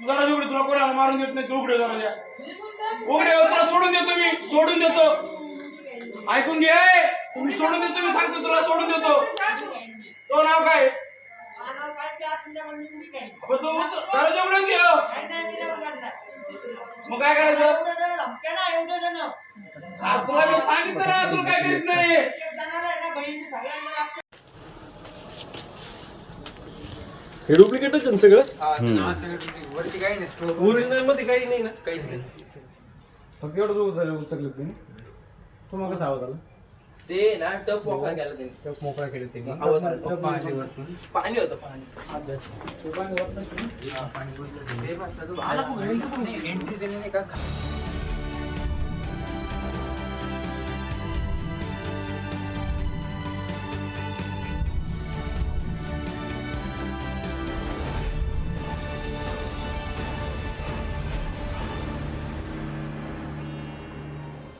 तू जरा उघडे तुला कोणाला मारून देत नाही तू उघडे जरा द्या. म्हणजे. उघडे तुला सोडून देतो मी सोडून देतो. ऐकून घे. तुम्ही सोडून देतो मी सांगतो तुला सोडून देतो. तो नाव काय? तू दरवाजा उघडून दे मग काय करायचं? तुला मी सांगितलं ना तुला काय करीत नाही. हे डुप्लिकेटच आहे ना सगळं? वरती काही नाही स्टोर ओरिजिनलमध्ये काही नाही ना? काहीच नाही. फक्त एवढं उचललं उचललं तुम्ही तुम्हाला कसं आवाज आला ते ना टप मोकळा केला त्यांनी. टप मोकळा केलं त्यांनी. आवाज आला. टप पाणी वरतून. पाणी होतं. पाणी तो पाणी. ते त्यांनी नाही का?